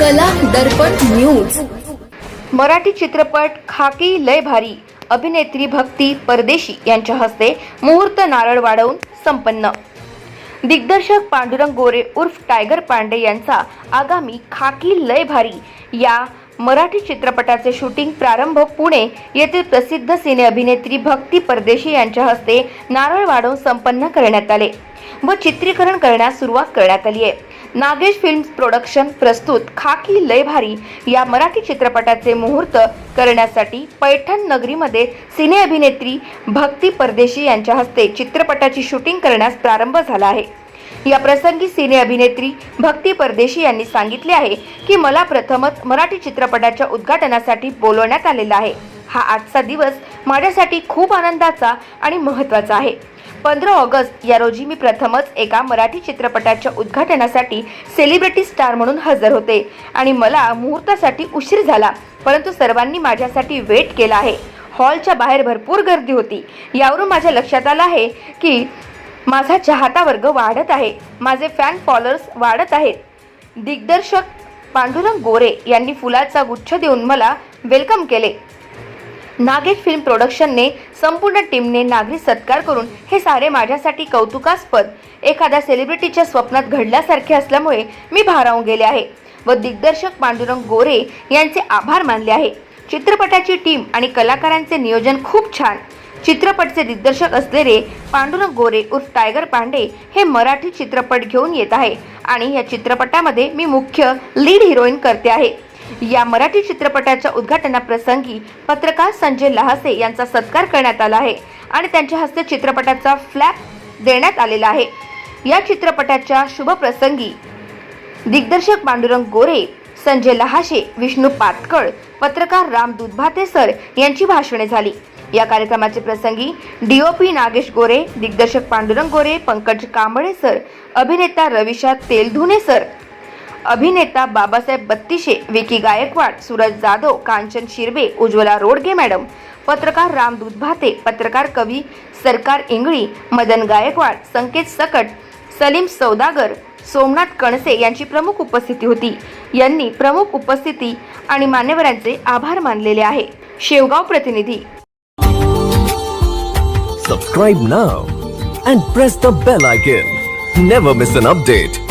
कला दर्पण न्यूज. मराठी चित्रपट खाकी लय भारी. अभिनेत्री भक्ती परदेशी यांच्या हस्ते मुहूर्त नारळ वाढवून संपन्न. दिग्दर्शक पांडुरंग गोरे उर्फ टायगर पांडे यांचा आगामी खाकी लय भारी. या मराठी चित्रपटाचे शूटिंग प्रारंभ पुणे येथील प्रसिद्ध सिने अभिनेत्री भक्ती परदेशी यांच्या हस्ते नारळ वाढवून संपन्न करण्यात आले व चित्रीकरण करण्यास सुरुवात करण्यात आली आहे. नागेश फिल्म्स प्रोडक्शन प्रस्तुत खाकी लय भारी या मराठी चित्रपटाचे मुहूर्त करण्यासाठी पैठण नगरीमध्ये सिने अभिनेत्री भक्ती परदेशी यांच्या हस्ते चित्रपटाची शूटिंग करण्यास प्रारंभ झाला आहे. या प्रसंगी सिने अभिनेत्री भक्ती परदेशी यांनी सांगितले आहे की मला प्रथमच मराठी चित्रपटाच्या उद्घाटनासाठी बोलवण्यात आलेला आहे. हा आजचा दिवस माझ्यासाठी खूप आनंदाचा आणि महत्त्वाचा आहे. पंधरा ऑगस्ट या रोजी मी प्रथमच एका मराठी चित्रपटाच्या उद्घाटनासाठी सेलिब्रिटी स्टार म्हणून हजर होते. आणि मला मुहूर्तासाठी उशीर झाला परंतु सर्वांनी माझ्यासाठी वेट केला आहे. हॉलच्या बाहेर भरपूर गर्दी होती. यावरून माझ्या लक्षात आलं आहे की माझा चाहता वर्ग वाढत आहे. माझे फॅन फॉलोअर्स वाढत आहेत. दिग्दर्शक पांडुरंग गोरे यांनी फुलाचा गुच्छ देऊन मला वेलकम केले. नागेश फिल्म प्रोडक्शनने संपूर्ण टीमने नागरी सत्कार करून हे सारे माझ्यासाठी कौतुकास्पद. एखाद्या सेलिब्रिटीच्या स्वप्नात घडल्यासारखे असल्यामुळे मी भारावून गेले आहे व दिग्दर्शक पांडुरंग गोरे यांचे आभार मानले आहे. चित्रपटाची टीम आणि कलाकारांचे नियोजन खूप छान. चित्रपटचे दिग्दर्शक असलेले पांडुरंग गोरे उर्फ टायगर पांडे हे मराठी चित्रपट घेऊन येत आहे आणि या चित्रपटामध्ये मी मुख्य लीड हिरोईन करते आहे. या मराठी चित्रपटाच्या उद्घाटनाप्रसंगी पत्रकार संजय लहासे यांचा सत्कार करण्यात आला आहे आणि त्यांच्या हस्ते चित्रपटाचा फ्लॅप देण्यात आलेला आहे. या चित्रपटाच्या शुभप्रसंगी दिग्दर्शक पांडुरंग गोरे संजय लहाशे विष्णू पातकळ पत्रकार राम दुधभाते सर यांची भाषणे झाली. या कार्यक्रमाचे प्रसंगी डीओपी नागेश गोरे दिग्दर्शक पांडुरंग गोरे पंकज कांबळे सर अभिनेता रविशा तेलधुने सर अभिनेता बाबासाहेब बत्तीशे विकी गायकवाड सूरज जाधव कांचन शिरबे उज्ज्वला रोडगे मॅडम पत्रकार राम दुधभाते पत्रकार कवी सरकार इंगळी मदन गायकवाड संकेत सकट सलीम सौदागर सोमनाथ कणसे यांची प्रमुख उपस्थिती होती. यांनी प्रमुख उपस्थिती आणि मान्यवरांचे आभार मानलेले आहे. शेवगाव प्रतिनिधी. Subscribe now and press the bell icon never miss an update